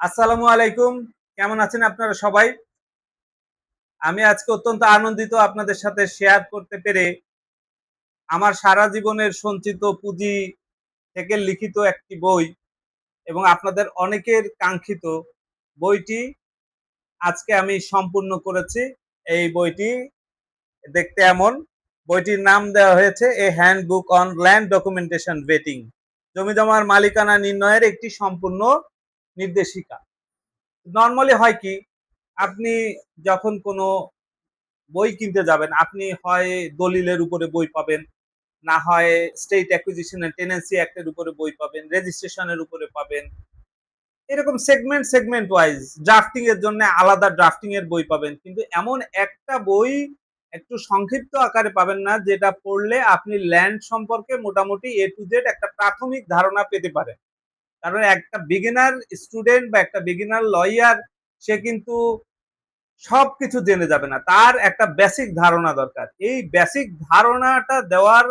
আসসালামু আলাইকুম। কেমন আছেন আপনারা সবাই? আমি আজকে অত্যন্ত আনন্দিত আপনাদের সাথে শেয়ার করতে পেরে আমার সারা জীবনের সঞ্চিত পুঁজি থেকে লিখিত একটি বই এবং আপনাদের অনেকের কাঙ্ক্ষিত বইটি আজকে আমি সম্পূর্ণ করেছি। এই বইটি দেখতে এমন। বইটির নাম দেওয়া হয়েছে a handbook on land documentation vetting জমি জমার মালিকানা নির্ণয়ের একটি সম্পূর্ণ নির্দেশিকা। নর্মালি হয় কি, আপনি যখন কোনো বই কিনতে যাবেন, আপনি হয় দলিলের উপরে বই পাবেন, না হয় স্টেট অ্যাকুইজিশন টেনেন্সি অ্যাক্টের উপরে বই পাবেন রেজিস্ট্রেশনের উপরে পাবেন। এরকম সেগমেন্ট সেগমেন্ট ওয়াইজ ড্রাফটিং এর জন্য আলাদা ড্রাফটিং এর বই পাবেন। কিন্তু এমন একটা বই একটু সংক্ষিপ্ত আকারে পাবেন না, যেটা পড়লে আপনি ল্যান্ড সম্পর্কে মোটামুটি এ টু জেড একটা প্রাথমিক ধারণা পেতে পারেন। কারণ একটা বিগিনার স্টুডেন্ট বা একটা বিগিনার লয়ার সে কিন্তু সব কিছু জেনে যাবে না। তার একটা বেসিক ধারণা দরকার। এই বেসিক ধারণাটা দেওয়ার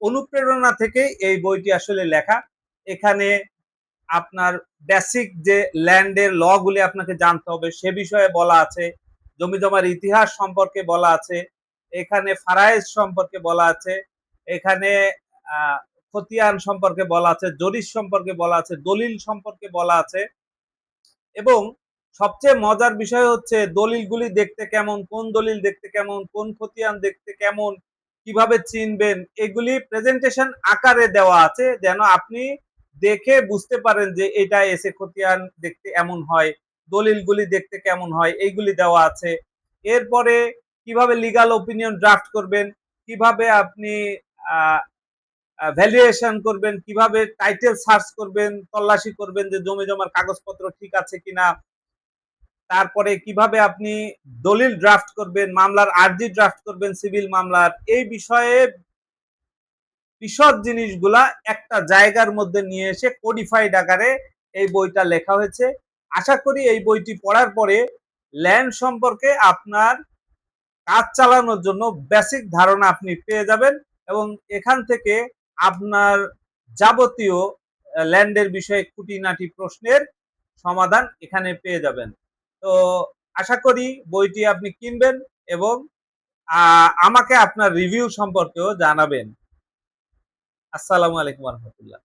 অনুপ্রেরণা থেকে এই বইটি আসলে লেখা। এখানে আপনার বেসিক যে ল্যান্ডের ল গুলি আপনাকে জানতে হবে, সে বিষয়ে বলা আছে, জমি জমার ইতিহাস সম্পর্কে বলা আছে, এখানে ফারায়েজ সম্পর্কে বলা আছে, এখানে খতিয়ান সম্পর্কে বলা আছে জরিস সম্পর্কে বলা আছে, দলিল সম্পর্কে বলা আছে এবং সবচেয়ে মজার বিষয় হচ্ছে দলিলগুলি দেখতে কেমন, কোন দলিল দেখতে কেমন, কোন খতিয়ান দেখতে কেমন, কীভাবে চিনবেন, এগুলি প্রেজেন্টেশন আকারে দেওয়া আছে যেন আপনি দেখে বুঝতে পারেন যে এটা এসে খতিয়ান দেখতে এমন হয়, দলিলগুলি দেখতে কেমন হয়, এইগুলি দেওয়া আছে। এরপরে কীভাবে লিগাল ওপিনিয়ন ড্রাফট করবেন, কীভাবে আপনি ভ্যালুয়েশন করবেন, কীভাবে টাইটেল সার্চ করবেন, তল্লাশি করবেন যে জমি জমার কাগজপত্র ঠিক আছে কিনা, তারপরে কীভাবে আপনি দলিল ড্রাফট করবেন, মামলার আর্জি ড্রাফট করবেন সিভিল মামলার, এই বিষয়ে বিশদ জিনিসগুলা একটা জায়গার মধ্যে নিয়ে এসে কোডিফাইড আকারে এই বইটা লেখা হয়েছে। আশা করি এই বইটি পড়ার পরে ল্যান্ড সম্পর্কে আপনার কাজ চালানোর জন্য বেসিক ধারণা আপনি পেয়ে যাবেন এবং এখান থেকে আপনার যাবতীয় ল্যান্ডের বিষয়ে খুঁটিনাটি প্রশ্নের সমাধান এখানে পেয়ে যাবেন। তো আশা করি বইটি আপনি কিনবেন এবং আমাকে আপনার রিভিউ সম্পর্কেও জানাবেন। আসসালামু আলাইকুম রহমতুল্লাহ।